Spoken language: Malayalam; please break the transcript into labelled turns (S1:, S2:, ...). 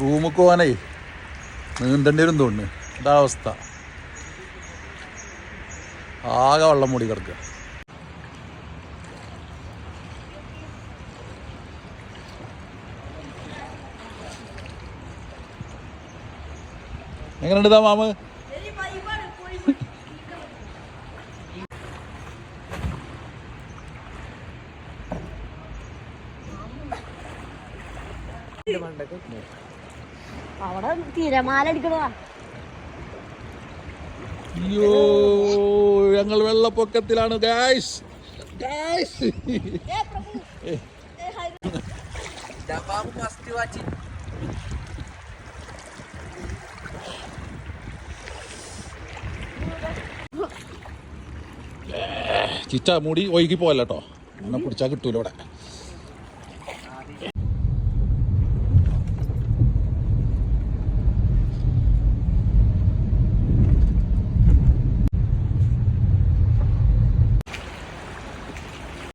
S1: റൂമിൽ പോകാനേ നീന്തേണ്ടി വരും തോന്നുന്നു. ഇതാ അവസ്ഥ. ആകെ വെള്ളം മൂടി കിടക്കുക. എങ്ങനെയുണ്ട് ഇതാ മാമ്?
S2: അവിടെ തിരമാല അടിക്കണതാ.
S1: അയ്യോ ഞങ്ങൾ വെള്ളപ്പൊക്കത്തിലാണ് ഗായ്സ് ഗായ്സ് ചിറ്റ മുടി ഒഴുകി പോവല്ലോ അങ്ങനെ എന്നെ പിടിച്ചാൽ കിട്ടൂല ഇവിടെ.